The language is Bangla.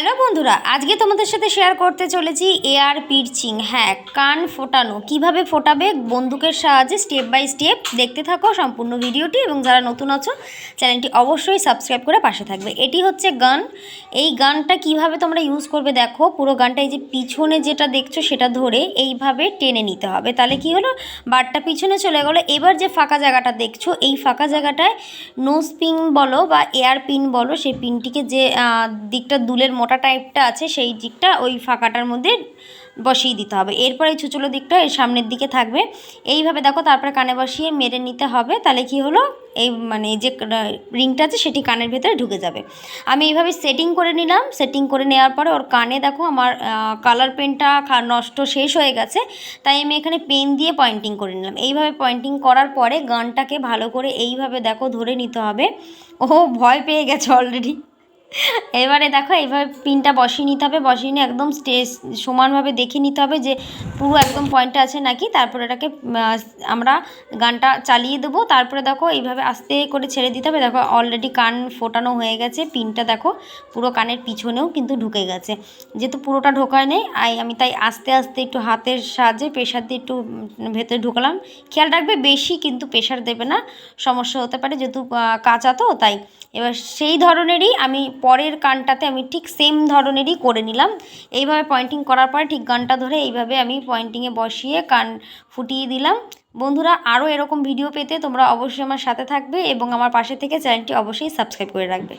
হ্যালো বন্ধুরা, আজকে তোমাদের সাথে শেয়ার করতে চলেছি এয়ার পিরচিং হ্যাঁ কান ফোটানো। কীভাবে ফোটাবে? বন্দুকের সাহায্যে স্টেপ বাই স্টেপ দেখতে থাকো সম্পূর্ণ ভিডিওটি এবং যারা নতুন আছো চ্যানেলটি অবশ্যই সাবস্ক্রাইব করে পাশে থাকবে। এটি হচ্ছে গান। এই গানটা কীভাবে তোমরা ইউজ করবে দেখো। পুরো গানটা এই যে পিছনে যেটা দেখছ সেটা ধরে এইভাবে টেনে নিতে হবে। তাহলে কি হলো? বারটা পিছনে চলে গেলো। এবার যে ফাঁকা জায়গাটা দেখছ, এই ফাঁকা জায়গাটায় নোজ পিন বলো বা এয়ার পিন বলো, সেই পিনটিকে যে দিকটা দুলের মোটা টাইপটা আছে, সেই দিকটা ওই ফাঁকাটার মধ্যে বসিয়ে দিতে হবে। এরপরে এই ছুচলো দিকটা এর সামনের দিকে থাকবে। এইভাবে দেখো তারপরে কানে বসিয়ে মেরে নিতে হবে, তাহলে কি হলো? এই মানে যে রিংটা আছে সেটি কানের ভেতরে ঢুকে যাবে। আমি এইভাবে সেটিং করে নিলাম। সেটিং করে নেওয়ার পরে ওর কানে দেখো আমার কালার পেনটা নষ্ট শেষ হয়ে গেছে, তাই আমি এখানে পেন দিয়ে পয়েন্টিং করে নিলাম। এইভাবে পয়েন্টিং করার পরে গানটাকে ভালো করে এইভাবে দেখো ধরে নিতে হবে। ও ভয় পেয়ে গেছে অলরেডি। এবারে দেখো, এইভাবে পিনটা বসিয়ে নিতে হবে, বসিয়ে নিয়ে একদম স্টেজ সমানভাবে দেখে নিতে হবে যে পুরো একদম পয়েন্টটা আছে নাকি। তারপরে এটাকে আমরা গানটা চালিয়ে দেবো। তারপরে দেখো, এইভাবে আস্তে করে ছেড়ে দিতে হবে। দেখো অলরেডি কান ফোটানো হয়ে গেছে। পিনটা দেখো, পুরো কানের পিছনেও কিন্তু ঢুকে গেছে। যেহেতু পুরোটা ঢোকায় নেই, আই, আমি তাই আস্তে আস্তে একটু হাতের সাহায্যে প্রেশার দিয়ে একটু ভেতরে ঢুকালাম। খেয়াল রাখবে, বেশি কিন্তু প্রেশার দেবে না। সমস্যা হতে পারে, যেহেতু কাঁচা তো, তাই। এবার সেই ধরনেরই আমি পরের কানটাতে আমি ঠিক সেম ধরনেরই করে নিলাম। এইভাবে পয়েন্টিং করার পরে ঠিক গানটা ধরে এইভাবে আমি পয়েন্টিংয়ে বসিয়ে কান ফুটিয়ে দিলাম। বন্ধুরা, আরও এরকম ভিডিও পেতে তোমরা অবশ্যই আমার সাথে থাকবে এবং আমার পাশে থেকে চ্যানেলটি অবশ্যই সাবস্ক্রাইব করে রাখবে।